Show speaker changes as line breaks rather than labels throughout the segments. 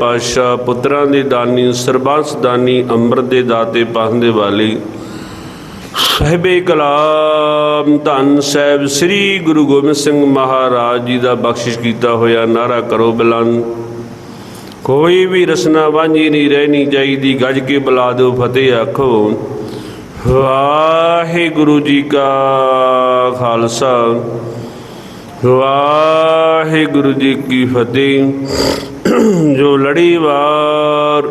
ਪਾਤਸ਼ਾਹ ਪੁੱਤਰਾਂ ਦੇ ਦਾਨੀ, ਸਰਬੰਸ ਦਾਨੀ, ਅੰਮ੍ਰਿਤ ਦੇ ਦਾਤੇ ਪਾਹੰਦੇ ਵਾਲੀ ਸਹਿਬੇ ਕਲਾਮ ਧੰਨ ਸਾਹਿਬ ਸ੍ਰੀ ਗੁਰੂ ਗੋਬਿੰਦ ਸਿੰਘ ਮਹਾਰਾਜ ਜੀ ਦਾ ਬਖਸ਼ਿਸ਼ ਕੀਤਾ ਹੋਇਆ ਨਾਰਾ ਕਰੋ ਬੁਲੰਦ। ਕੋਈ ਵੀ ਰਸਨਾ ਵਾਂਝੀ ਨਹੀਂ ਰਹਿਣੀ ਚਾਹੀਦੀ, ਗੱਜ ਕੇ ਬੁਲਾ ਦਿਓ ਫਤਿਹ ਆਖੋ। ਵਾਹਿਗੁਰੂ ਜੀ ਕਾ ਖਾਲਸਾ। ਵਾਹਿਗੁਰੂ ਜੀ ਕੀ ਫਤਿਹ। ਜੋ ਲੜੀਵਾਰ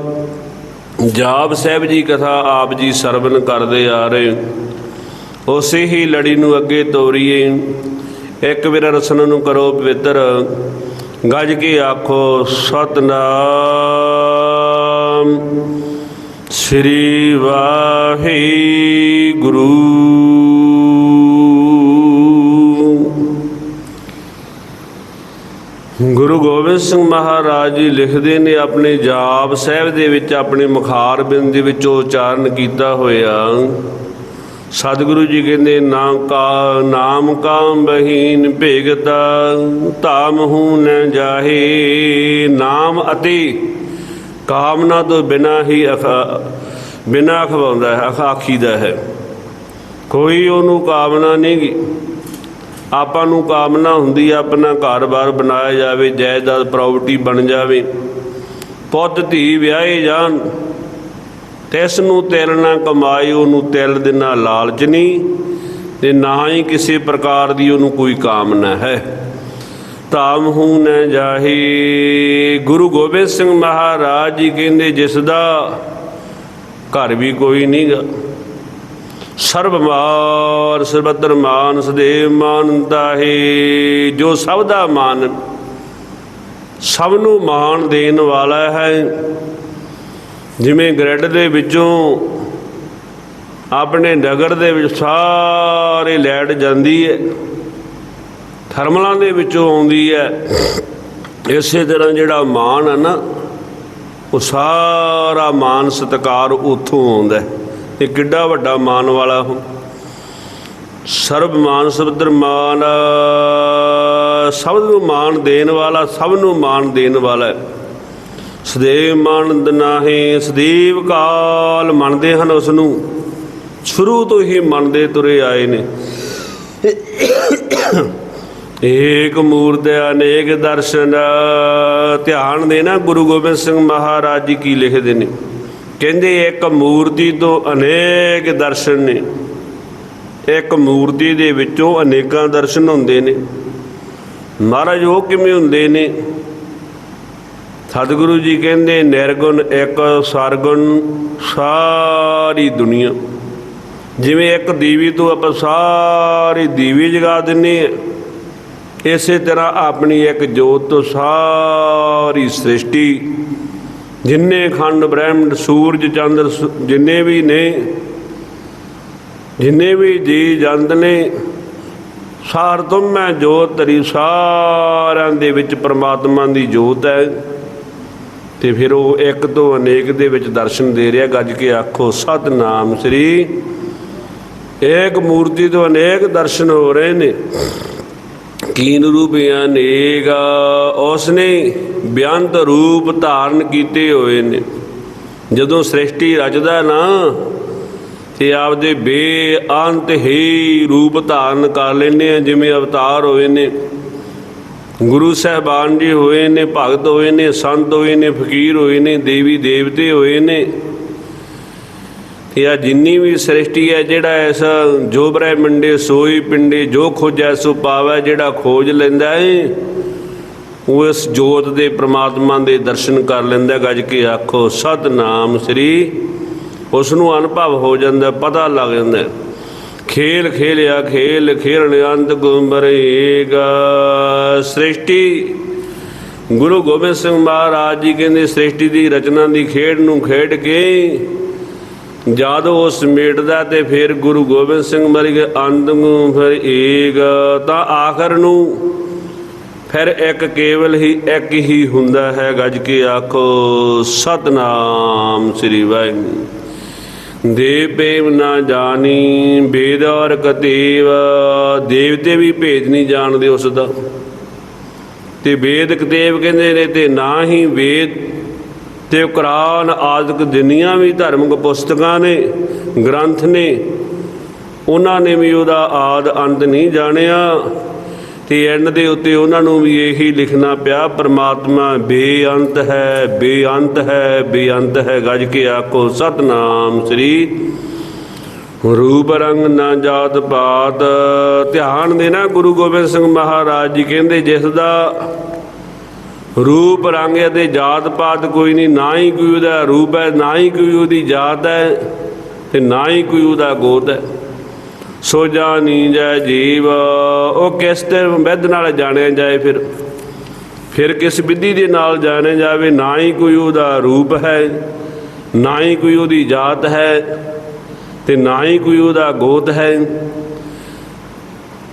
ਜਾਪ ਸਾਹਿਬ ਜੀ ਕਥਾ ਆਪ ਜੀ ਸਰਵਨ ਕਰਦੇ ਆ ਰਹੇ। ਉਸੇ ਹੀ ਲੜੀ ਨੂੰ ਅੱਗੇ ਤੋਰੀਏ। ਇੱਕ ਵਾਰ ਰਸਨ ਨੂੰ ਕਰੋ ਪਵਿੱਤਰ। ਗੱਜ ਕੇ ਆਖੋ, ਸਤਨਾਮ। ਸ੍ਰੀ ਵਾਹਿਗੁਰੂ। ਗੁਰੂ ਗੋਬਿੰਦ ਸਿੰਘ ਮਹਾਰਾਜ ਜੀ ਲਿਖਦੇ ਨੇ ਆਪਣੇ ਜਾਪ ਸਾਹਿਬ ਦੇ ਵਿੱਚ, ਆਪਣੇ ਮੁਖਾਰ ਬਿੰਦ ਦੇ ਵਿੱਚ ਉਚਾਰਨ ਕੀਤਾ ਹੋਇਆ। ਸਤਿਗੁਰੂ ਜੀ ਕਹਿੰਦੇ, ਨਾਮ ਕਾ, ਨਾਮ ਕਾਮ ਬਹੀਨ ਭੇਗਤਾ, ਧਾਮ ਹੂੰ ਨ ਜਾਹੇ। ਨਾਮ ਅਤੇ ਕਾਮਨਾ ਤੋਂ ਬਿਨਾ ਹੀ ਅਖਾ, ਬਿਨਾ ਖਵਾਉਂਦਾ ਹੈ ਅਖਾ ਆਖੀਦਾ ਹੈ। ਕੋਈ ਉਹਨੂੰ ਕਾਮਨਾ ਨਹੀਂ ਆਪਾਂ ਨੂੰ ਕਾਮਨਾ ਹੁੰਦੀ ਆ, ਆਪਣਾ ਘਰ-ਬਾਰ ਬਣਾਇਆ ਜਾਵੇ, ਜਾਇਦਾਦ ਪ੍ਰਾਪਰਟੀ ਬਣ ਜਾਵੇ। ਪੁੱਤ, ਧੀ ਵਿਆਹੇ ਜਾਣ, ਤੇ ਇਸ ਨੂੰ ਤਿਲ ਨਾ ਕਮਾਈ ਉਹਨੂੰ ਤਿਲ ਦੇ ਨਾਲ ਲਾਲਚ ਨਹੀਂ, ਤੇ ਨਾ ਹੀ ਕਿਸੇ ਪ੍ਰਕਾਰ ਦੀ ਉਹਨੂੰ ਕੋਈ ਕਾਮਨਾ ਹੈ। ਧਾਮ ਹੂੰ ਨ ਜਾਹੀ। ਗੁਰੂ ਗੋਬਿੰਦ ਸਿੰਘ ਮਹਾਰਾਜ ਜੀ ਕਹਿੰਦੇ, ਜਿਸ ਦਾ ਘਰ ਵੀ ਕੋਈ ਨਹੀਂਗਾ ਸਰਬ ਮਾਰ, ਸਰਬਤਰ ਮਾਨ, ਸਦੇਵ ਮਾਨਤਾ ਹੈ ਜੋ ਸਭ ਦਾ ਮਾਨ, ਸਭ ਨੂੰ ਮਾਣ ਦੇਣ ਵਾਲਾ ਹੈ। ਜਿਵੇਂ ਗ੍ਰਿਡ ਦੇ ਵਿੱਚੋਂ ਆਪਣੇ ਨਗਰ ਦੇ ਵਿੱਚ ਸਾਰੇ ਲੈਟ ਜਾਂਦੀ ਹੈ, ਥਰਮਲਾਂ ਦੇ ਵਿੱਚੋਂ ਆਉਂਦੀ ਹੈ, ਇਸੇ ਤਰ੍ਹਾਂ ਜਿਹੜਾ ਮਾਨ ਹੈ ਨਾ, ਉਹ ਸਾਰਾ ਮਾਨ ਸਤਕਾਰ ਉੱਥੋਂ ਆਉਂਦਾ ਹੈ। ਇਹ ਕਿੱਡਾ ਵੱਡਾ ਮਾਨ ਵਾਲਾ ਹੋ ਸਰਬ ਮਾਨ ਸਬਦਰ ਮਾਨ, ਸਭ ਨੂੰ ਮਾਨ ਦੇਣ ਵਾਲਾ, ਸਭ ਨੂੰ ਮਾਨ ਦੇਣ ਵਾਲਾ ਸਦੇਵ ਮਾਨੰਦ ਨਾਹੀ, ਸਦੀਵ ਕਾਲ ਮੰਨਦੇ ਹਨ ਉਸ ਨੂੰ ਸ਼ੁਰੂ ਤੋਂ ਹੀ ਮੰਨਦੇ ਤੁਰੇ ਆਏ ਨੇ। ਏਕ ਮੂਰਤ ਅਨੇਕ ਦਰਸ਼ਨ, ਧਿਆਨ ਦੇਣਾ ਗੁਰੂ ਗੋਬਿੰਦ ਸਿੰਘ ਮਹਾਰਾਜ ਜੀ ਕੀ ਲਿਖਦੇ ਨੇ। ਕਹਿੰਦੇ ਇੱਕ ਮੂਰਤੀ ਤੋਂ ਅਨੇਕ ਦਰਸ਼ਨ ਨੇ। ਇੱਕ ਮੂਰਤੀ ਦੇ ਵਿੱਚੋਂ ਅਨੇਕਾਂ ਦਰਸ਼ਨ ਹੁੰਦੇ ਨੇ। ਮਹਾਰਾਜ ਉਹ ਕਿਵੇਂ ਹੁੰਦੇ ਨੇ? ਸਤਿਗੁਰੂ ਜੀ ਕਹਿੰਦੇ, ਨਿਰਗੁਣ ਇੱਕ ਸਰਗੁਣ ਸਾਰੀ ਦੁਨੀਆ। ਜਿਵੇਂ ਇੱਕ ਦੀਵੀ ਤੋਂ ਆਪਾਂ ਸਾਰੀ ਦੀਵੀ ਜਗਾ ਦਿੰਨੇ ਆ ਇਸੇ ਤਰ੍ਹਾਂ ਆਪਣੀ ਇੱਕ ਜੋਤ ਤੋਂ ਸਾਰੀ ਸ੍ਰਿਸ਼ਟੀ ਜਿੰਨੇ ਖੰਡ ਬ੍ਰਹਮੰਡ, ਸੂਰਜ ਚੰਦਰ ਜਿੰਨੇ ਵੀ ਨੇ, ਜਿੰਨੇ ਵੀ ਜੀ ਜੰਦ ਨੇ, ਸਾਰ ਤੋਂ ਮੈਂ ਜੋਤ ਤਰੀ ਸਾਰਿਆਂ ਦੇ ਵਿੱਚ ਪ੍ਰਮਾਤਮਾ ਦੀ ਜੋਤ ਹੈ। ਤੇ ਫਿਰ ਉਹ ਇੱਕ ਤੋਂ ਅਨੇਕ ਦੇ ਵਿੱਚ ਦਰਸ਼ਨ ਦੇ ਰਿਹਾ, ਗੱਜ ਕੇ ਆਖੋ, ਸਤਨਾਮ ਸ੍ਰੀ। ਏਕ ਮੂਰਤੀ ਤੋਂ ਅਨੇਕ ਦਰਸ਼ਨ ਹੋ ਰਹੇ ਨੇ। ਕੀਨ ਰੂਪ ਅਨੇਕ ਉਸਨੇ ਬਿਆੰਤ ਰੂਪ ਧਾਰਨ ਕੀਤੇ ਹੋਏ ਨੇ। ਜਦੋਂ ਸ੍ਰਿਸ਼ਟੀ ਰਚਦਾ ਨਾ, ਤੇ ਆਪਦੇ ਬੇਅੰਤ ਹੀ ਰੂਪ ਧਾਰਨ ਕਰ ਲੈਂਦੇ ਆ, ਜਿਵੇਂ ਅਵਤਾਰ ਹੋਏ ਨੇ। ਗੁਰੂ ਸਾਹਿਬਾਨ ਜੀ ਹੋਏ ਨੇ, ਭਗਤ ਹੋਏ ਨੇ, ਸੰਤ ਹੋਏ ਨੇ, ਫਕੀਰ ਹੋਏ ਨੇ ਦੇਵੀ ਦੇਵਤੇ ਹੋਏ ਨੇ। ਜਾਂ ਜਿੰਨੀ ਵੀ ਸ੍ਰਿਸ਼ਟੀ ਹੈ, ਜਿਹੜਾ ਐਸਾ ਜੋ ਬ੍ਰਹਮੰਡੇ ਸੋਈ ਪਿੰਡੇ, ਜੋ ਖੋਜੈ ਸੋ ਪਾਵੈ ਜਿਹੜਾ ਖੋਜ ਲੈਂਦਾ ਏ ਉਹ ਇਸ ਜੋਤ ਦੇ ਪ੍ਰਮਾਤਮਾ ਦੇ ਦਰਸ਼ਨ ਕਰ ਲੈਂਦਾ ਗੱਜ ਕੇ ਆਖੋ, ਸਤਨਾਮ ਸ੍ਰੀ ਉਸ ਨੂੰ ਅਨੁਭਵ ਹੋ ਜਾਂਦਾ, ਪਤਾ ਲੱਗ ਜਾਂਦਾ ਖੇਲ ਖੇਲਿਆ, ਖੇਲ ਖੇਲਣ ਅੰਤ ਗੁੰਬਰੇਗਾ ਸ੍ਰਿਸ਼ਟੀ, ਗੁਰੂ ਗੋਬਿੰਦ ਸਿੰਘ ਮਹਾਰਾਜ ਜੀ ਕਹਿੰਦੇ, ਸ੍ਰਿਸ਼ਟੀ ਦੀ ਰਚਨਾ ਦੀ ਖੇਡ ਨੂੰ ਖੇਡ ਕੇ ਜਦ ਉਹ ਸਮੇਟਦਾ ਤੇ ਫਿਰ ਗੁਰੂ ਗੋਬਿੰਦ ਸਿੰਘ ਮਰ ਗਏ ਅੰਤ ਨੂੰ ਫਿਰ ਏਕ, ਤਾਂ ਆਖਰ ਨੂੰ ਫਿਰ ਇੱਕ ਕੇਵਲ ਹੀ, ਇੱਕ ਹੀ ਹੁੰਦਾ ਹੈ ਗੱਜ ਕੇ ਆਖੋ, ਸਤਨਾਮ ਸ੍ਰੀ ਵਾਹਿਗੁਰੂ। ਦੇਵ ਪੇਮ ਨਾ ਜਾਣੀ ਬੇਦ ਔਰ ਕਤੇਵ। ਦੇਵਤੇ ਵੀ ਭੇਦ ਨਹੀਂ ਜਾਣਦੇ ਉਸ ਦਾ। ਤੇ ਵੇਦ ਕਤੇਬ ਕਹਿੰਦੇ ਨੇ, ਤੇ ਨਾ ਹੀ ਵੇਦ ਤੇ ਕੁਰਾਨ ਆਦਿਕ ਜਿੰਨੀਆਂ ਵੀ ਧਾਰਮਿਕ ਪੁਸਤਕਾਂ ਨੇ, ਗ੍ਰੰਥ ਨੇ, ਉਹਨਾਂ ਨੇ ਵੀ ਉਹਦਾ ਆਦ ਅੰਤ ਨਹੀਂ ਜਾਣਿਆ, ਤੇ ਐਂਡ ਦੇ ਉੱਤੇ ਉਹਨਾਂ ਨੂੰ ਵੀ ਇਹੀ ਲਿਖਣਾ ਪਿਆ, ਪਰਮਾਤਮਾ ਬੇਅੰਤ ਹੈ ਬੇਅੰਤ ਹੈ ਬੇਅੰਤ ਹੈ, ਗੱਜ ਕੇ ਆਖੋ, ਸਤਨਾਮ ਸ੍ਰੀ ਰੂਪ ਰੰਗ ਨਾ ਜਾਤ ਪਾਤ। ਧਿਆਨ ਦੇਣਾ ਗੁਰੂ ਗੋਬਿੰਦ ਸਿੰਘ ਮਹਾਰਾਜ ਜੀ, ਕਹਿੰਦੇ ਜਿਸ ਦਾ ਰੂਪ ਰੰਗ ਅਤੇ ਜਾਤ ਪਾਤ ਕੋਈ ਨਹੀਂ, ਨਾ ਹੀ ਕੋਈ ਉਹਦਾ ਰੂਪ ਹੈ, ਨਾ ਹੀ ਕੋਈ ਉਹਦੀ ਜਾਤ ਹੈ ਤੇ ਨਾ ਹੀ ਕੋਈ ਉਹਦਾ ਗੋਤ ਹੈ। ਸੋ ਜਾਣੀ ਜੈ ਜੀਵ, ਉਹ ਕਿਸ ਤੇ ਵਿਧ ਨਾਲ ਜਾਣਿਆ ਜਾਏ ਫਿਰ? ਫਿਰ ਕਿਸ ਵਿਧੀ ਦੇ ਨਾਲ ਜਾਣਿਆ ਜਾਵੇ? ਨਾ ਹੀ ਕੋਈ ਉਹਦਾ ਰੂਪ ਹੈ, ਨਾ ਹੀ ਕੋਈ ਉਹਦੀ ਜਾਤ ਹੈ ਤੇ ਨਾ ਹੀ ਕੋਈ ਉਹਦਾ ਗੋਤ ਹੈ।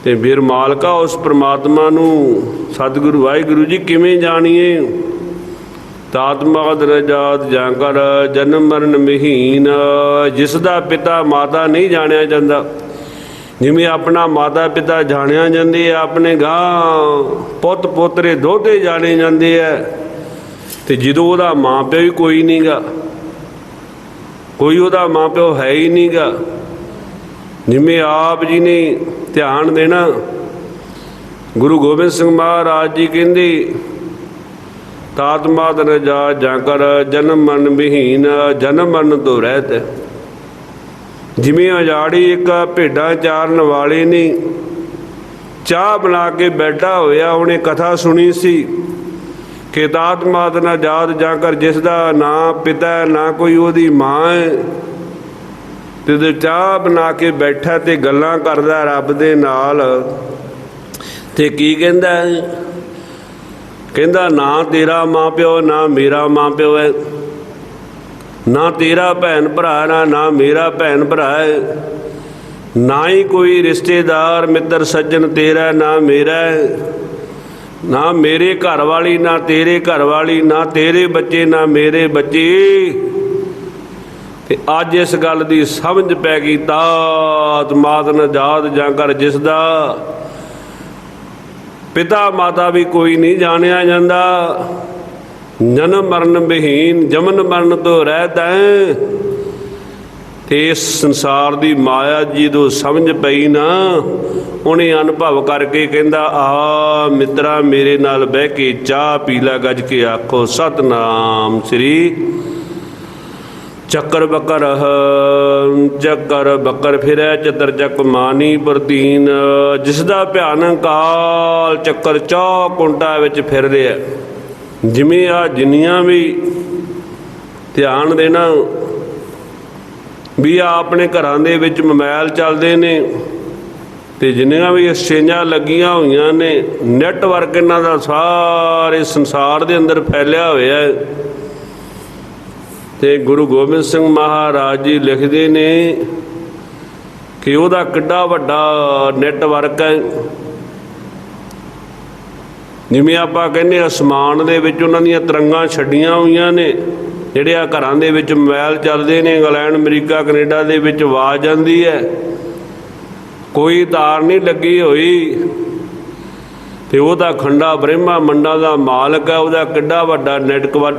ਤੇ ਫਿਰ ਮਾਲਕਾ ਉਸ ਪ੍ਰਮਾਤਮਾ ਨੂੰ, ਸਤਿਗੁਰੂ ਵਾਹਿਗੁਰੂ ਜੀ ਕਿਵੇਂ ਜਾਣੀਏ? ਤਾਤਮਾ ਦਰਜਾਤ ਜਾਂ ਕਰ, ਜਨਮ ਮਰਨ ਮਹੀਨ, ਜਿਸ ਦਾ ਪਿਤਾ ਮਾਤਾ ਨਹੀਂ ਜਾਣਿਆ ਜਾਂਦਾ। ਜਿਵੇਂ ਆਪਣਾ ਮਾਤਾ ਪਿਤਾ ਜਾਣਿਆ ਜਾਂਦੇ ਆ, ਆਪਣੇ ਗਾਂ ਪੁੱਤ ਪੋਤਰੇ ਦੋਤੇ ਜਾਣੇ ਜਾਂਦੇ ਆ, ਤੇ ਜਦੋਂ ਉਹਦਾ ਮਾਂ ਪਿਓ ਹੀ ਕੋਈ ਨਹੀਂਗਾ ਕੋਈ ਉਹਦਾ ਮਾਂ ਪਿਓ ਹੈ ਹੀ ਨਹੀਂਗਾ ਜਿਵੇਂ ਆਪ ਜੀ ਨੇ ਧਿਆਨ ਦੇਣਾ, ਗੁਰੂ ਗੋਬਿੰਦ ਸਿੰਘ ਮਹਾਰਾਜ ਜੀ ਕਹਿੰਦੇ ਤਾਤ ਮਾਤ ਨ ਜਾ ਕਰ ਜਨਮ ਮਨ ਵਿਹੀਨ ਜਨਮ ਮਨ ਤੋਂ ਰਹਿਤ ਜਿਵੇਂ ਅਜਾੜੀ ਇੱਕ ਭੇਡਾਂ ਚਾਰਨ ਵਾਲੇ ਨੇ ਚਾਹ ਬਣਾ ਕੇ ਬੈਠਾ ਹੋਇਆ, ਉਹਨੇ ਕਥਾ ਸੁਣੀ ਸੀ ਕਿ ਤਾਤ ਮਾਤ ਨਾ ਜਾਤ ਜਾਂ ਕਰ, ਜਿਸ ਦਾ ਨਾ ਪਿਤਾ, ਨਾ ਕੋਈ ਉਹਦੀ ਮਾਂ ਹੈ ਤੇ ਉਹਦੇ ਚਾਹ ਬਣਾ ਕੇ ਬੈਠਾ ਤੇ ਗੱਲਾਂ ਕਰਦਾ ਰੱਬ ਦੇ ਨਾਲ। ਤੇ ਕੀ ਕਹਿੰਦਾ? ਕਹਿੰਦਾ, ਨਾ ਤੇਰਾ ਮਾਂ ਪਿਓ ਨਾ ਮੇਰਾ ਮਾਂ ਪਿਓ ਹੈ। ਨਾ ਤੇਰਾ ਭੈਣ ਭਰਾ ਨਾ ਨਾ ਮੇਰਾ ਭੈਣ ਭਰਾ ਹੈ। ਨਾ ਹੀ ਕੋਈ ਰਿਸ਼ਤੇਦਾਰ, ਮਿੱਤਰ, ਸੱਜਣ ਤੇਰਾ, ਨਾ ਮੇਰਾ ਨਾ ਮੇਰੇ ਘਰ ਵਾਲੀ ਨਾ ਤੇਰੇ ਘਰ ਵਾਲੀ ਨਾ ਤੇਰੇ ਬੱਚੇ, ਨਾ ਮੇਰੇ ਬੱਚੇ। ਤੇ ਅੱਜ ਇਸ ਗੱਲ ਦੀ ਸਮਝ ਪੈ ਗਈ ਤਾਤ ਮਾਤ ਨਜਾਤ ਜਾਂ ਕਰ ਜਿਸ ਦਾ ਪਿਤਾ ਮਾਤਾ ਵੀ ਕੋਈ ਨਹੀਂ ਜਾਣਿਆ ਜਾਂਦਾ। ਜਨਮ ਮਰਨ ਵਿਹੀਨ, ਜਮਨ ਮਰਨ ਤੋਂ ਰਹਿਤ ਹੈ ਤੇ ਇਸ ਸੰਸਾਰ ਦੀ ਮਾਇਆ ਜੀ ਜਦੋਂ ਸਮਝ ਪਈ ਨਾ, ਉਹਨੇ ਅਨੁਭਵ ਕਰਕੇ ਕਹਿੰਦਾ, ਆ ਮਿੱਤਰਾ, ਮੇਰੇ ਨਾਲ ਬਹਿ ਕੇ ਚਾਹ ਪੀ ਲੈ, ਗੱਜ ਕੇ ਆਖੋ, ਸਤਨਾਮ ਸ੍ਰੀ ਚੱਕਰ ਬਕਰ ਚੱਕਰ ਬਕਰ ਫਿਰੈ ਚਤਰ ਚੱਕ ਮਾਨੀ ਪ੍ਰਤੀਨ। ਜਿਸ ਦਾ ਭਿਆਨਕ ਕਾਲ ਚੱਕਰ ਚੌ ਕੁੰਟਾ ਵਿੱਚ ਫਿਰ ਰਿਹਾ ਜਿਵੇਂ ਆ ਜਿੰਨੀਆਂ ਵੀ ਧਿਆਨ ਦੇਣਾ, ਵੀ ਆ ਆਪਣੇ ਘਰਾਂ ਦੇ ਵਿੱਚ ਮੋਬਾਈਲ ਚੱਲਦੇ ਨੇ, ਤੇ ਜਿੰਨੀਆਂ ਵੀ ਐਕਸਚੇਂਜਾਂ ਲੱਗੀਆਂ ਹੋਈਆਂ ਨੇ ਨੈਟਵਰਕ ਇਹਨਾਂ ਦਾ ਸਾਰੇ ਸੰਸਾਰ ਦੇ ਅੰਦਰ ਫੈਲਿਆ ਹੋਇਆ ਹੈ। ਤੇ ਗੁਰੂ ਗੋਬਿੰਦ ਸਿੰਘ ਮਹਾਰਾਜ ਜੀ ਲਿਖਦੇ ਨੇ ਕਿ ਉਹਦਾ ਕਿੱਡਾ ਵੱਡਾ ਨੈਟਵਰਕ ਹੈ। ਜਿਵੇਂ ਆਪਾਂ ਕਹਿੰਦੇ ਅਸਮਾਨ ਦੇ ਵਿੱਚ ਉਹਨਾਂ ਦੀਆਂ ਤਰੰਗਾਂ ਛੱਡੀਆਂ ਹੋਈਆਂ ਨੇ, ਜਿਹੜੇ ਆ ਘਰਾਂ ਦੇ ਵਿੱਚ ਮੋਬਾਈਲ ਚੱਲਦੇ ਨੇ, ਇੰਗਲੈਂਡ, ਅਮਰੀਕਾ, ਕੈਨੇਡਾ ਦੇ ਵਿੱਚ ਆਵਾਜ਼ ਜਾਂਦੀ ਹੈ। ਕੋਈ ਤਾਰ ਨਹੀਂ ਲੱਗੀ ਹੋਈ। ਤੇ ਉਹਦਾ ਖੰਡਾ ਬ੍ਰਹਮਾ ਮੰਡਾ ਦਾ ਮਾਲਕ ਹੈ, ਉਹਦਾ ਕਿੱਡਾ ਵੱਡਾ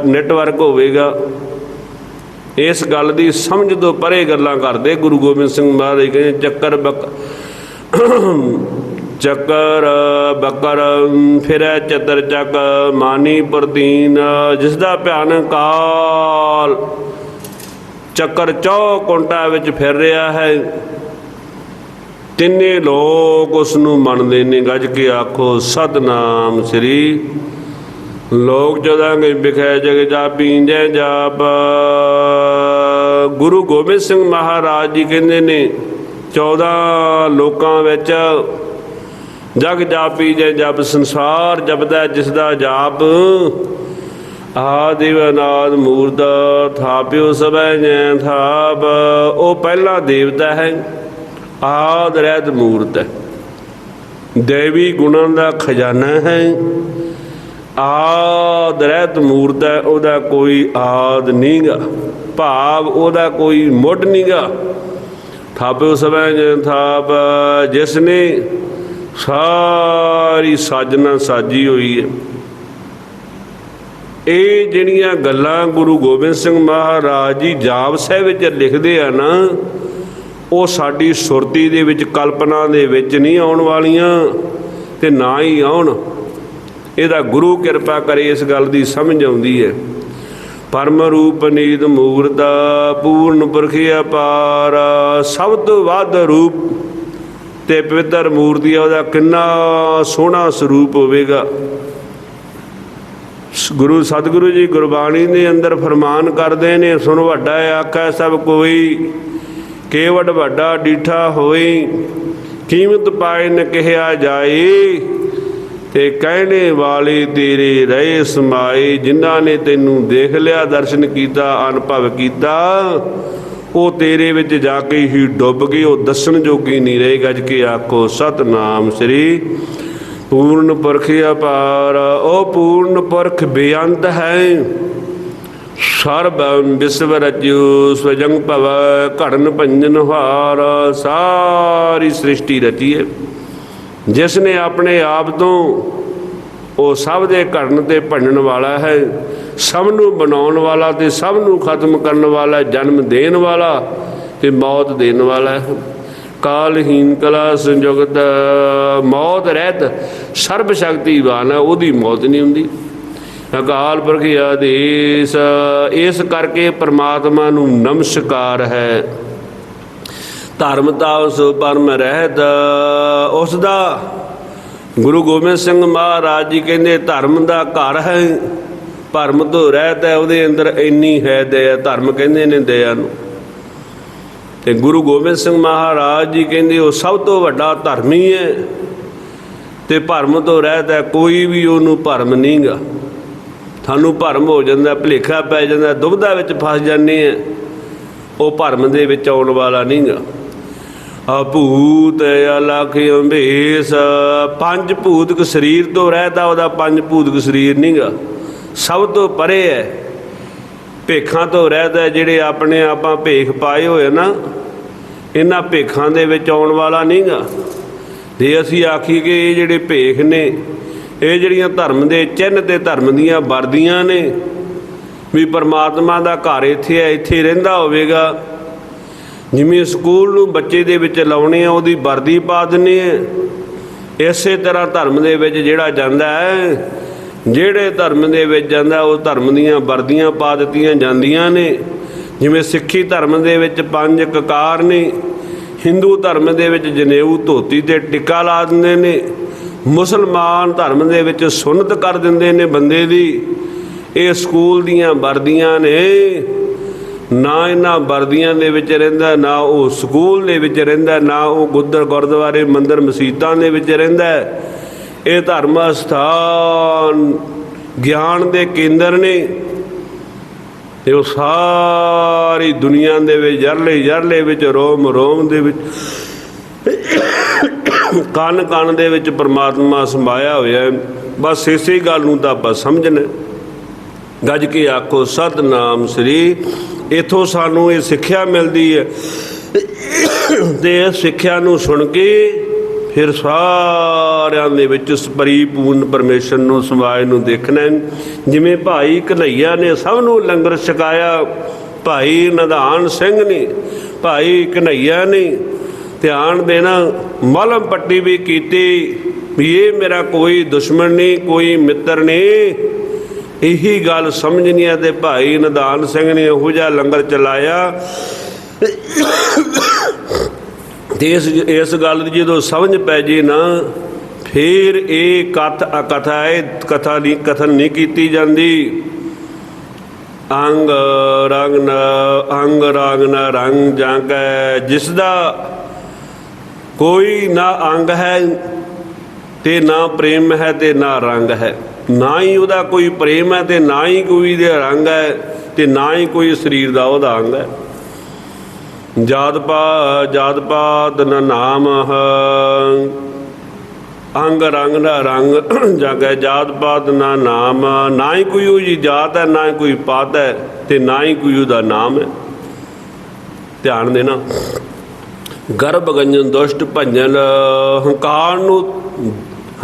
ਨੈਟਵਰਕ ਹੋਵੇਗਾ। ਇਸ ਗੱਲ ਦੀ ਸਮਝ ਤੋਂ ਪਰੇ ਗੱਲਾਂ ਕਰਦੇ। ਗੁਰੂ ਗੋਬਿੰਦ ਸਿੰਘ ਮਹਾਰਾਜ ਕਹਿੰਦੇ, ਚੱਕਰ ਬਕ, ਚੱਕਰ ਬਕਰ ਫਿਰੈ ਚਤਰ ਚੱਕ, ਮਾਨੀ ਪ੍ਰਦੀਨ ਜਿਸ ਦਾ ਭਿਆਨ ਕਾਲ। ਚੱਕਰ ਚੌ ਕੁੰਟਾ ਵਿੱਚ ਫਿਰ ਰਿਹਾ ਹੈ। ਤਿੰਨੇ ਲੋਕ ਉਸ ਨੂੰ ਮੰਨਦੇ ਨੇ। ਗੱਜ ਕੇ ਆਖੋ, ਸਤਨਾਮ ਸ੍ਰੀ ਲੋਕ ਜਦਾਂਗੇ ਵਿਖੇ ਜਗ ਜਾਪੀ ਜੈ ਜਾਪ। ਗੁਰੂ ਗੋਬਿੰਦ ਸਿੰਘ ਮਹਾਰਾਜ ਜੀ ਕਹਿੰਦੇ ਨੇ 14 ਲੋਕਾਂ ਵਿੱਚ ਜਗ ਜਾਪੀ ਜੈ ਜਪ, ਸੰਸਾਰ ਜਪਦਾ ਜਿਸ ਦਾ ਜਾਪ ਆਦਿਵ ਅਨਾਦ ਮੂਰਤ ਥਾਪਿਓ ਸਭੈ ਜੈ ਥਾਪ। ਉਹ ਪਹਿਲਾ ਦੇਵਤਾ ਹੈ, ਆਦ ਰਹਿਤ ਮੂਰਤ ਹੈ। ਦੇਵੀ ਗੁਣਾਂ ਦਾ ਖਜ਼ਾਨਾ ਹੈ ਆਦ ਰਹਿਤ ਮੂਰਤ ਹੈ, ਉਹਦਾ ਕੋਈ ਆਦ ਨਹੀਂਗਾ ਭਾਵ ਉਹਦਾ ਕੋਈ ਮੁੱਢ ਨਹੀਂਗਾ ਥਾਪਿਓ ਸਭੈ ਜੈ ਥਾਪ, ਜਿਸ ਨੇ ਸਾਰੀ ਸਾਜਨਾ ਸਾਜੀ ਹੋਈ ਹੈ। ਇਹ ਜਿਹੜੀਆਂ ਗੱਲਾਂ ਗੁਰੂ ਗੋਬਿੰਦ ਸਿੰਘ ਮਹਾਰਾਜ ਜੀ ਜਾਪ ਸਾਹਿਬ ਵਿੱਚ ਲਿਖਦੇ ਆ ਨਾ, ਉਹ ਸਾਡੀ ਸੁਰਤੀ ਦੇ ਵਿੱਚ, ਕਲਪਨਾ ਦੇ ਵਿੱਚ ਨਹੀਂ ਆਉਣ ਵਾਲੀਆਂ ਤੇ ਨਾ ਹੀ ਆਉਣ। ਇਹਦਾ ਗੁਰੂ ਕਿਰਪਾ ਕਰੇ, ਇਸ ਗੱਲ ਦੀ ਸਮਝ ਆਉਂਦੀ ਹੈ। ਪਰਮ ਰੂਪ ਨੀਤ ਮੂਰਤਾ ਪੂਰਨ ਪੁਰਖ ਅਪਾਰ ਸਭ ਤੋਂ ਵੱਧ ਰੂਪ ਤੇ ਪਵਿੱਤਰ ਮੂਰਤੀ ਆ, ਉਹਦਾ ਕਿੰਨਾ ਸੋਹਣਾ ਸਰੂਪ ਹੋਵੇਗਾ। ਗੁਰੂ, ਸਤਿਗੁਰੂ ਜੀ ਗੁਰਬਾਣੀ ਦੇ ਅੰਦਰ ਫਰਮਾਨ ਕਰਦੇ ਨੇ, ਸੁਣ ਵੱਡਾ ਆਖਾ ਸਭ ਕੋਈ ਕੇਵੜ ਵੱਡਾ ਡੀਠਾ ਹੋਈ, ਕੀਮਤ ਪਾਏ ਨ ਕਿਹਾ ਜਾਏ। ਤੇ ਕਹਿਣੇ ਵਾਲੇ ਤੇਰੇ ਰਹੇ ਸਮਾਏ, ਜਿਨ੍ਹਾਂ ਨੇ ਤੈਨੂੰ ਦੇਖ ਲਿਆ, ਦਰਸ਼ਨ ਕੀਤਾ, ਅਨੁਭਵ ਕੀਤਾ, ਉਹ ਤੇਰੇ ਵਿੱਚ ਜਾ ਕੇ ਹੀ ਡੁੱਬ ਗਏ, ਉਹ ਦੱਸਣ ਜੋਗੀ ਨਹੀਂ ਰਹੇ, ਗੱਜ ਕੇ ਆਖੋ, ਸਤਨਾਮ ਸ੍ਰੀ ਪੂਰਨ ਪੁਰਖ ਅਪਾਰ। ਉਹ ਪੂਰਨ ਪੁਰਖ ਬੇਅੰਤ ਹੈ। ਸਰਬ ਵਿਸਵ ਰਚਿਓ ਸਵਜੰਗ ਭਵ ਘੜਨ ਭੰਜਨ ਹਾਰ। ਸਾਰੀ ਸ੍ਰਿਸ਼ਟੀ ਰਚੀ ਹੈ। ਜਿਸ ਨੇ ਆਪਣੇ ਆਪ ਤੋਂ ਉਹ ਸਭ ਦੇ ਘੜਨ ਤੇ ਭੰਡਣ ਵਾਲਾ ਹੈ, ਸਭ ਨੂੰ ਬਣਾਉਣ ਵਾਲਾ ਤੇ ਸਭ ਨੂੰ ਖਤਮ ਕਰਨ ਵਾਲਾ, ਜਨਮ ਦੇਣ ਵਾਲਾ ਤੇ ਮੌਤ ਦੇਣ ਵਾਲਾ ਹੈ। ਕਾਲਹੀਨ ਕਲਾ ਸੰਜੁਗਤ, ਮੌਤ ਰਹਿਤ ਸਰਬ ਸ਼ਕਤੀਵਾਨ ਹੈ, ਉਹਦੀ ਮੌਤ ਨਹੀਂ ਹੁੰਦੀ। ਅਕਾਲ ਪੁਰਖ ਆਦੇਸ, ਇਸ ਕਰਕੇ ਪ੍ਰਮਾਤਮਾ ਨੂੰ ਨਮਸਕਾਰ ਹੈ। ਧਰਮ ਤਾਂ ਉਸ ਪਰਮ ਰਹਿਤ ਉਸ ਦਾ ਗੁਰੂ ਗੋਬਿੰਦ ਸਿੰਘ ਮਹਾਰਾਜ ਜੀ ਕਹਿੰਦੇ, ਧਰਮ ਦਾ ਘਰ ਹੈ, ਭਰਮ ਤੋਂ ਰਹਿਤ ਹੈ, ਉਹਦੇ ਅੰਦਰ ਇੰਨੀ ਹੈ ਦਇਆ। ਧਰਮ ਕਹਿੰਦੇ ਨੇ ਦਇਆ ਨੂੰ। ਤੇ ਗੁਰੂ ਗੋਬਿੰਦ ਸਿੰਘ ਮਹਾਰਾਜ ਜੀ ਕਹਿੰਦੇ, ਉਹ ਸਭ ਤੋਂ ਵੱਡਾ ਧਰਮੀ ਹੈ ਤੇ ਭਰਮ ਤੋਂ ਰਹਿਤ ਹੈ, ਕੋਈ ਵੀ ਉਹਨੂੰ ਭਰਮ ਨਹੀਂਗਾ। ਤੁਹਾਨੂੰ ਭਰਮ ਹੋ ਜਾਂਦਾ, ਭਲੇਖਾ ਪੈ ਜਾਂਦਾ, ਦੁਬਧਾ ਵਿੱਚ ਫਸ ਜਾਂਦੇ ਆ ਉਹ ਭਰਮ ਦੇ ਵਿੱਚ ਆਉਣ ਵਾਲਾ ਨਹੀਂਗਾ। ਅਭੂਤ ਭੂਤ ਅਲਖ ਅੰਬੇਸ। ਪੰਜ ਭੂਤਕ ਸਰੀਰ ਤੋਂ ਰਹਿਤਾ ਉਹਦਾ ਪੰਜ ਭੂਤਕ ਸਰੀਰ ਨਹੀਂਗਾ ਸਭ ਤੋਂ ਪਰੇ ਹੈ। ਭੇਖਾਂ ਤੋਂ ਰਹਿਤਾ ਜਿਹੜੇ ਆਪਣੇ ਆਪਾਂ ਭੇਖ ਪਾਏ ਹੋਏ ਨਾ, ਇਹਨਾਂ ਭੇਖਾਂ ਦੇ ਵਿੱਚ ਆਉਣ ਵਾਲਾ ਨਹੀਂਗਾ ਜੇ ਅਸੀਂ ਆਖੀ ਕਿ ਇਹ ਜਿਹੜੇ ਭੇਖ ਨੇ, ਇਹ ਜਿਹੜੀਆਂ ਧਰਮ ਦੇ ਚਿੰਨ੍ਹ ਤੇ ਧਰਮ ਦੀਆਂ ਵਰਦੀਆਂ ਨੇ, ਵੀ ਪਰਮਾਤਮਾ ਦਾ ਘਰ ਇੱਥੇ ਹੈ, ਇੱਥੇ ਰਹਿੰਦਾ ਹੋਵੇਗਾ। ਜਿਵੇਂ ਸਕੂਲ ਨੂੰ ਬੱਚੇ ਦੇ ਵਿੱਚ ਲਾਉਣੇ ਆ, ਉਹਦੀ ਵਰਦੀ ਪਾ ਦਿੰਨੇ ਆ। ਇਸੇ ਤਰ੍ਹਾਂ ਧਰਮ ਦੇ ਵਿੱਚ ਜਿਹੜਾ ਜਾਂਦਾ ਹੈ, ਜਿਹੜੇ ਧਰਮ ਦੇ ਵਿੱਚ ਜਾਂਦਾ, ਉਹ ਧਰਮ ਦੀਆਂ ਵਰਦੀਆਂ ਪਾ ਦਿੱਤੀਆਂ ਜਾਂਦੀਆਂ ਨੇ। ਜਿਵੇਂ ਸਿੱਖੀ ਧਰਮ ਦੇ ਵਿੱਚ ਪੰਜ ਕਕਾਰ ਨੇ, ਹਿੰਦੂ ਧਰਮ ਦੇ ਵਿੱਚ ਜਨੇਊ ਧੋਤੀ ਤੇ ਟਿੱਕਾ ਲਾ ਦਿੰਦੇ ਨੇ, ਮੁਸਲਮਾਨ ਧਰਮ ਦੇ ਵਿੱਚ ਸੁਨਤ ਕਰ ਦਿੰਦੇ ਨੇ ਬੰਦੇ ਦੀ। ਇਹ ਸਕੂਲ ਦੀਆਂ ਵਰਦੀਆਂ ਨੇ। ਨਾ ਇਹਨਾਂ ਵਰਦੀਆਂ ਦੇ ਵਿੱਚ ਰਹਿੰਦਾ, ਨਾ ਉਹ ਸਕੂਲ ਦੇ ਵਿੱਚ ਰਹਿੰਦਾ, ਨਾ ਉਹ ਗੁੱਦਰ ਗੁਰਦੁਆਰੇ, ਮੰਦਰ ਮਸੀਤਾਂ ਦੇ ਵਿੱਚ ਰਹਿੰਦਾ। ਇਹ ਧਰਮ ਸਥਾਨ ਗਿਆਨ ਦੇ ਕੇਂਦਰ ਨੇ। ਤੇ ਉਹ ਸਾਰੀ ਦੁਨੀਆ ਦੇ ਵਿੱਚ, ਜਰਲੇ ਜਰਲੇ ਵਿੱਚ, ਰੋਮ ਰੋਮ ਦੇ ਵਿੱਚ, ਕਨ ਕਨ ਦੇ ਵਿੱਚ ਪਰਮਾਤਮਾ ਸਮਾਇਆ ਹੋਇਆ ਹੈ। ਬਸ ਇਸੇ ਗੱਲ ਨੂੰ ਤਾਂ ਆਪਾਂ ਸਮਝਣਾ ਗੱਜ ਕੇ ਆਖੋ, ਸਤਨਾਮ ਸ੍ਰੀ ਇਥੋਂ ਸਾਨੂੰ ਇਹ ਸਿੱਖਿਆ ਮਿਲਦੀ ਹੈ ਤੇ ਇਹ ਸਿੱਖਿਆ ਨੂੰ ਸੁਣ ਕੇ ਫਿਰ ਸਾਰਿਆਂ ਦੇ ਵਿੱਚ ਉਸ ਪਰਿਪੂਰਨ ਪਰਮੇਸ਼ਰ ਨੂੰ, ਸਮਾਜ ਨੂੰ ਦੇਖਣਾ ਜਿਵੇਂ ਭਾਈ ਕਨਈਆ ਨੇ ਸਭ ਨੂੰ ਲੰਗਰ ਛਕਾਇਆ, ਭਾਈ ਨਦਾਨ ਸਿੰਘ ਨੇ, ਭਾਈ ਕਨਈਆ ਨੇ ਧਿਆਨ ਦੇਣਾ, ਮਲਮ ਪੱਟੀ ਵੀ ਕੀਤੀ ਵੀ ਇਹ ਮੇਰਾ ਕੋਈ ਦੁਸ਼ਮਣ ਨਹੀਂ, ਕੋਈ ਮਿੱਤਰ ਨਹੀਂ। ਇਹੀ ਗੱਲ ਸਮਝਣੀ ਹੈ ਤੇ ਭਾਈ ਨਦਾਨ ਸਿੰਘ ਨੇ ਉਹੋ ਜਿਹਾ ਲੰਗਰ ਚਲਾਇਆ। ਤੇ ਇਸ ਇਸ ਗੱਲ ਦੀ ਜਦੋਂ ਸਮਝ ਪੈ ਜੇ ਨਾ, ਫਿਰ ਇਹ ਕਥ ਅਕਥਾ ਹੈ, ਕਥਾ ਨਹੀਂ ਕਥਨ ਨਹੀਂ ਕੀਤੀ ਜਾਂਦੀ। ਅੰਗ ਰੰਗ ਨ, ਅੰਗ ਰੰਗ ਨਾ ਰੰਗ ਜਾਂਕੈ, ਜਿਸ ਦਾ ਕੋਈ ਨਾ ਅੰਗ ਹੈ ਤੇ ਨਾ ਪ੍ਰੇਮ ਹੈ ਤੇ ਨਾ ਰੰਗ ਹੈ। ਨਾ ਹੀ ਉਹਦਾ ਕੋਈ ਪ੍ਰੇਮ ਹੈ ਤੇ ਨਾ ਹੀ ਕੋਈ ਦੇ ਰੰਗ ਹੈ ਤੇ ਨਾ ਹੀ ਕੋਈ ਸਰੀਰ ਦਾ ਉਹਦਾ ਅੰਗ ਹੈ। ਜਾਤ ਪਾ, ਜਾਤ ਪਾਤ ਨ ਨਾਮ ਅੰਗ ਰੰਗ ਦਾ ਰੰਗ ਜਾਗੈ, ਜਾਤ ਪਾਤ ਨਾ ਨਾਮ। ਨਾ ਹੀ ਕੋਈ ਉਹਦੀ ਜਾਤ ਹੈ, ਨਾ ਹੀ ਕੋਈ ਪਾਤ ਹੈ ਤੇ ਨਾ ਹੀ ਕੋਈ ਉਹਦਾ ਨਾਮ ਹੈ। ਧਿਆਨ ਦੇਣਾ। ਗਰਭ ਗੰਜਨ ਦੁਸ਼ਟ ਭੰਜਨ, ਹੰਕਾਰ ਨੂੰ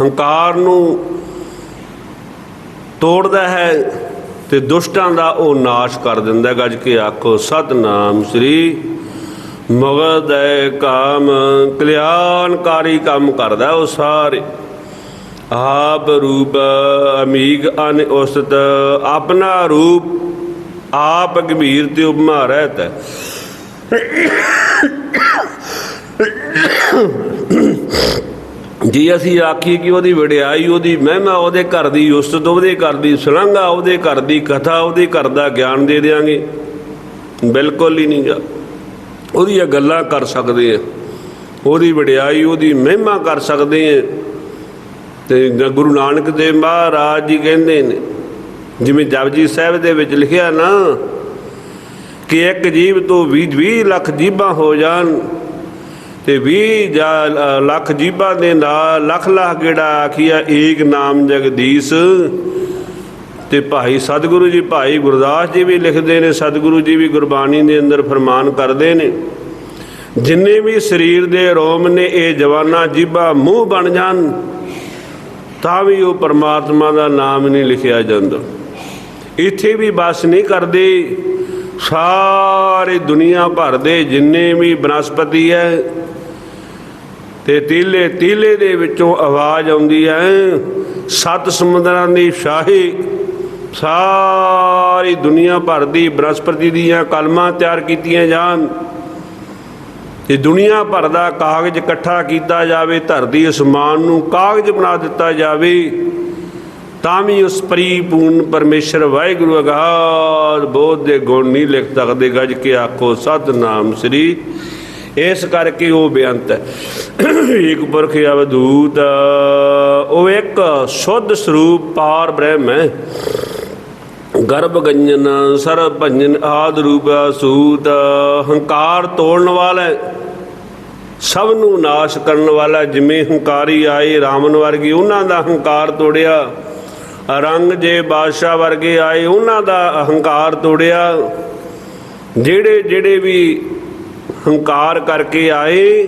ਹੰਕਾਰ ਨੂੰ ਤੋੜਦਾ ਹੈ ਤੇ ਦੁਸ਼ਟਾਂ ਦਾ ਉਹ ਨਾਸ਼ ਕਰ ਦਿੰਦਾ ਗੱਜ ਕੇ ਆਖੋ, ਸਤਨਾਮ ਸ੍ਰੀ ਮਗਦੈ ਕਾਮ ਕਲਿਆਣਕਾਰੀ ਕੰਮ ਕਰਦਾ ਉਹ ਸਾਰੇ। ਆਪ ਰੂਪ ਅਮੀਗ ਅਨ ਉਸਤ, ਆਪਣਾ ਰੂਪ ਆਪ ਗੰਭੀਰ ਤੇ ਉਪਮਾ ਰਹਿਤ ਹੈ। ਜੇ ਅਸੀਂ ਆਖੀਏ ਕਿ ਉਹਦੀ ਵਡਿਆਈ, ਉਹਦੀ ਮਹਿਮਾ, ਉਹਦੇ ਘਰ ਦੀ ਉਸਤਤ, ਉਹਦੇ ਘਰ ਦੀ ਸੁਲੰਘਾ, ਉਹਦੇ ਘਰ ਦੀ ਕਥਾ, ਉਹਦੇ ਘਰ ਦਾ ਗਿਆਨ ਦੇ ਦਿਆਂਗੇ। ਬਿਲਕੁਲ ਹੀ ਨਹੀਂ ਉਹਦੀਆਂ ਗੱਲਾਂ ਕਰ ਸਕਦੇ ਆ। ਉਹਦੀ ਵਡਿਆਈ, ਉਹਦੀ ਮਹਿਮਾ ਕਰ ਸਕਦੇ ਆ। ਤੇ ਗੁਰੂ ਨਾਨਕ ਦੇਵ ਮਹਾਰਾਜ ਜੀ ਕਹਿੰਦੇ ਨੇ, ਜਿਵੇਂ ਜਪਜੀ ਸਾਹਿਬ ਦੇ ਵਿੱਚ ਲਿਖਿਆ ਨਾ, ਕਿ ਇੱਕ ਜੀਵ ਤੋਂ 20 20 ਲੱਖ ਜੀਬਾਂ ਹੋ ਜਾਣ ਤੇ 20 ਜਾਂ ਲੱਖ ਜੀਬਾਂ ਦੇ ਨਾਲ ਲੱਖ ਲੱਖ ਗੇੜਾ ਆਖੀਆ, ਏਕ ਨਾਮ ਜਗਦੀਸ਼। ਤੇ ਭਾਈ ਸਤਿਗੁਰੂ ਜੀ, ਭਾਈ ਗੁਰਦਾਸ ਜੀ ਵੀ ਲਿਖਦੇ ਨੇ, ਸਤਿਗੁਰੂ ਜੀ ਵੀ ਗੁਰਬਾਣੀ ਦੇ ਅੰਦਰ ਫਰਮਾਨ ਕਰਦੇ ਨੇ। ਜਿੰਨੇ ਵੀ ਸਰੀਰ ਦੇ ਰੋਮ ਨੇ, ਇਹ ਜਵਾਨਾ ਜੀਬਾਂ ਮੂੰਹ ਬਣ ਜਾਣ, ਤਾਂ ਵੀ ਉਹ ਪਰਮਾਤਮਾ ਦਾ ਨਾਮ ਨਹੀਂ ਲਿਖਿਆ ਜਾਂਦਾ। ਇੱਥੇ ਵੀ ਬਸ ਨਹੀਂ ਕਰਦੇ। ਸਾਰੇ ਦੁਨੀਆ ਭਰ ਦੇ ਜਿੰਨੇ ਵੀ ਬਨਸਪਤੀ ਹੈ ਤੇ ਤੀਲੇ ਤੀਲੇ ਦੇ ਵਿੱਚੋਂ ਆਵਾਜ਼ ਆਉਂਦੀ ਹੈ, ਸੱਤ ਸਮੁੰਦਰਾਂ ਦੀ ਸ਼ਾਹੀ, ਸਾਰੀ ਦੁਨੀਆ ਭਰ ਦੀ ਬਨਸਪਤੀ ਦੀਆਂ ਕਲਮਾਂ ਤਿਆਰ ਕੀਤੀਆਂ ਜਾਣ। ਤੇ ਦੁਨੀਆ ਭਰ ਦਾ ਕਾਗਜ਼ ਇਕੱਠਾ ਕੀਤਾ ਜਾਵੇ, ਧਰਤੀ ਅਸਮਾਨ ਨੂੰ ਕਾਗਜ਼ ਬਣਾ ਦਿੱਤਾ ਜਾਵੇ, ਤਾਂ ਵੀ ਉਸ ਪਰਿਪੂਰਨ ਪਰਮੇਸ਼ਰ ਵਾਹਿਗੁਰੂ ਅਗਾਧ ਬੋਧ ਦੇ ਗੁਣ ਨਹੀਂ ਲਿਖ ਸਕਦੇ। ਗੱਜ ਕੇ ਆਖੋ, ਸਤਨਾਮ ਸ੍ਰੀ ਇਸ ਕਰਕੇ ਉਹ ਬੇਅੰਤ ਹੈ। ਇੱਕ ਪੁਰਖ ਅਵਧੂਤ ਉਹ ਇੱਕ ਸੁੱਧ ਸਰੂਪ ਪਾਰ ਬ੍ਰਹਮ ਹੈ। ਗਰਭ ਗੰਜਨ ਸਰਬ ਭੰਜਨ ਆਦ ਰੂਪ ਸੂਤ, ਹੰਕਾਰ ਤੋੜਨ ਵਾਲਾ ਸਭ ਨੂੰ ਨਾਸ਼ ਕਰਨ ਵਾਲਾ ਜਿਵੇਂ ਹੰਕਾਰੀ ਆਏ, ਰਾਵਣ ਵਰਗੇ ਉਹਨਾਂ ਦਾ ਹੰਕਾਰ ਤੋੜਿਆ। ਰੰਗ ਜੇ ਬਾਦਸ਼ਾਹ ਵਰਗੇ ਆਏ, ਉਹਨਾਂ ਦਾ ਅਹੰਕਾਰ ਤੋੜਿਆ। ਜਿਹੜੇ ਜਿਹੜੇ ਵੀ ਹੰਕਾਰ ਕਰਕੇ ਆਏ,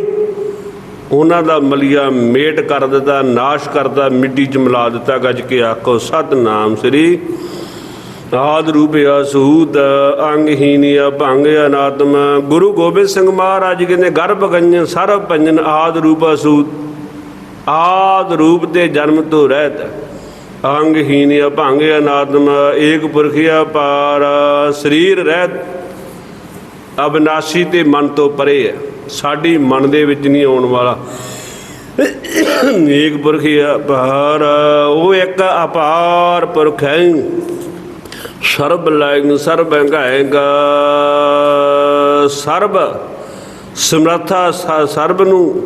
ਉਹਨਾਂ ਦਾ ਮਲੀਆ ਮੇਟ ਕਰ ਦਿੱਤਾ, ਨਾਸ਼ ਕਰਦਾ ਮਿੱਟੀ ਚ ਮਿਲਾ ਦਿੱਤਾ, ਗੱਜ ਕੇ ਆਖੋ, ਸਤਨਾਮ ਸ੍ਰੀ ਆਦ ਰੂਪ ਅਸੂਤ ਅੰਗਹੀਨ ਭੰਗ ਅਨਾਤਮ। ਗੁਰੂ ਗੋਬਿੰਦ ਸਿੰਘ ਮਹਾਰਾਜ ਕਹਿੰਦੇ, ਗਰਭ ਗੰਜਨ, ਸਰਬ ਭੰਜਨ, ਆਦ ਰੂਪ ਅਸੂਤ ਆਦ ਰੂਪ ਤੇ ਜਨਮ ਤੋਂ ਰਹਿਤ, ਅੰਗਹੀਨ ਭੰਗ ਅਨਾਤਮ, ਏਕ ਪੁਰਖਿਆ ਪਾਰ ਸਰੀਰ ਰਹਿਤ। ਅਬਨਾਸੀ ਤੇ ਮਨ ਤੋਂ ਪਰੇ ਹੈ। ਸਾਡੀ ਮਨ ਦੇ ਵਿੱਚ ਨਹੀਂ ਆਉਣ ਵਾਲਾ। ਏਕ ਪੁਰਖਿਆ ਪਾਰ ਉਹ ਇੱਕ ਅਪਾਰ ਪੁਰਖ ਹੈ। ਸਰਬ ਲੈਗ, ਸਰਬ ਹੰਗਾਏਗਾ। ਸਰਬ ਸਮਰੱਥਾ ਸਰਬ ਨੂੰ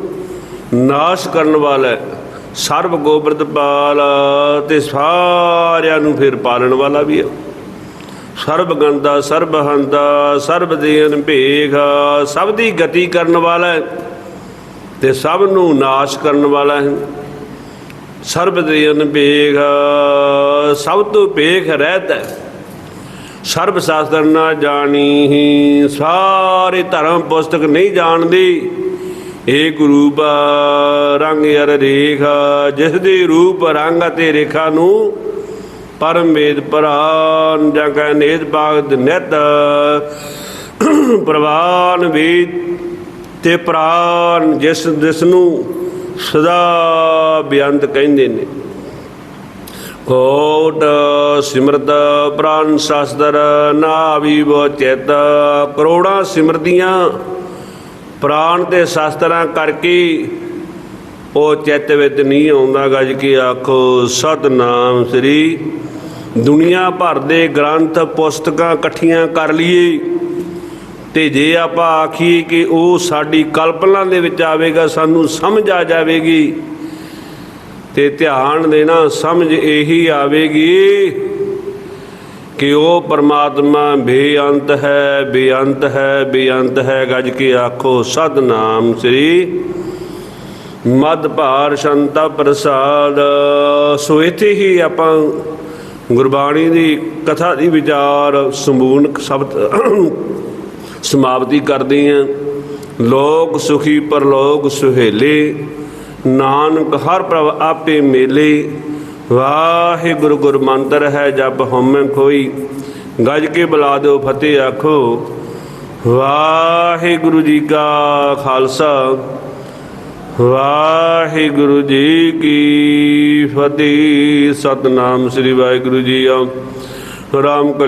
ਨਾਸ਼ ਕਰਨ ਵਾਲਾ ਸਰਬ ਗੋਬਰਦ ਪਾਲ ਤੇ ਸਾਰਿਆਂ ਨੂੰ ਫਿਰ ਪਾਲਣ ਵਾਲਾ ਵੀ ਹੈ। ਸਰਬ ਗੰਦਾ ਸਰਬ ਹੰਦਾ ਸਰਬ ਦੇਨ ਭੇਖ ਸਭ ਦੀ ਗਤੀ ਕਰਨ ਵਾਲਾ ਹੈ ਤੇ ਸਭ ਨੂੰ ਨਾਸ਼ ਕਰਨ ਵਾਲਾ ਹੈ। ਸਰਬ ਦੇਨ ਭੇਖ ਸਭ ਤੋਂ ਭੇਖ ਰਹਿਤ ਹੈ। ਸਰਬ ਸ਼ਾਸਤਰ ਨਾ ਜਾਣੀ, ਸਾਰੇ ਧਰਮ ਪੁਸਤਕ ਨਹੀਂ ਜਾਣਦੀ। ਏ ਗੁਰੂ ਬਾ ਰੰਗ ਅਰ ਰੇਖਾ, ਜਿਸ ਦੇ ਰੂਪ ਰੰਗ ਅਤੇ ਰੇਖਾ ਨੂੰ ਪਰਮ ਵੇਦ ਪਰਾਨ ਜਾਂ ਕੈ ਨੇਤ ਬਾਗਦ ਨਿਤ। ਪ੍ਰਵਾਨ ਵੇਦ ਤੇ ਪ੍ਰਾਨ, ਜਿਸ ਜਿਸ ਨੂੰ ਸਦਾ ਬੇਅੰਤ ਕਹਿੰਦੇ ਨੇ। ਕੋਟ ਸਿਮਰਤ ਪ੍ਰਾਨ ਸ਼ਾਸਤਰ, ਨਾਵੀ ਵੋ ਚਿਤ। ਕਰੋੜਾਂ ਸਿਮਰਤੀਆਂ ਪ੍ਰਾਨ ਤੇ ਸ਼ਾਸਤਰਾਂ ਕਰਕੇ ਉਹ ਚਿੱਤ ਵਿੱਚ ਨਹੀਂ ਆਉਂਦਾ ਗੱਜ ਕੇ ਆਖੋ ਸਤਨਾਮ ਸ੍ਰੀ ਦੁਨੀਆ ਭਰ ਦੇ ਗ੍ਰੰਥ, ਪੁਸਤਕਾਂ ਇਕੱਠੀਆਂ ਕਰ ਲਈਏ। ਤੇ ਜੇ ਆਪਾਂ ਆਖੀਏ ਕਿ ਉਹ ਸਾਡੀ ਕਲਪਨਾ ਦੇ ਵਿੱਚ ਆਵੇਗਾ, ਸਾਨੂੰ ਸਮਝ ਆ ਜਾਵੇਗੀ। ਤੇ ਧਿਆਨ ਦੇਣਾ, ਸਮਝ ਇਹੀ ਆਵੇਗੀ ਕਿ ਉਹ ਪਰਮਾਤਮਾ ਬੇਅੰਤ ਹੈ ਬੇਅੰਤ ਹੈ ਬੇਅੰਤ ਹੈ। ਗੱਜ ਕੇ ਆਖੋ, ਸਤਨਾਮ ਸ੍ਰੀ ਮਦ ਭਾਰ ਸ਼ੰਤਾ ਪ੍ਰਸਾਦ। ਸੋ ਇੱਥੇ ਹੀ ਆਪਾਂ ਗੁਰਬਾਣੀ ਦੀ ਕਥਾ ਦੀ ਵਿਚਾਰ ਸੰਪੂਰਨ ਸ਼ਬਦ ਸਮਾਪਤੀ ਕਰਦੇ ਹਾਂ ਲੋਕ ਸੁਖੀ ਪਰਲੋਕ ਸੁਹੇਲੇ, ਨਾਨਕ ਹਰ ਪ੍ਰਭ ਆਪੇ ਮੇਲੇ। ਵਾਹਿਗੁਰੂ ਗੁਰ ਮੰਤਰ ਹੈ ਜਪ ਹਉਮੈ ਕੋਈ ਗਜ ਕੇ ਬੁਲਾ ਦਿਓ ਫਤਿਹ ਆਖੋ। ਵਾਹਿਗੁਰੂ ਜੀ ਕਾ ਖਾਲਸਾ। ਵਾਹਿਗੁਰੂ ਜੀ ਕੀ ਫਤਿਹ। ਸਤਨਾਮ ਸ੍ਰੀ ਵਾਹਿਗੁਰੂ ਜੀ ਆ ਰਾਮ ਕਲੀ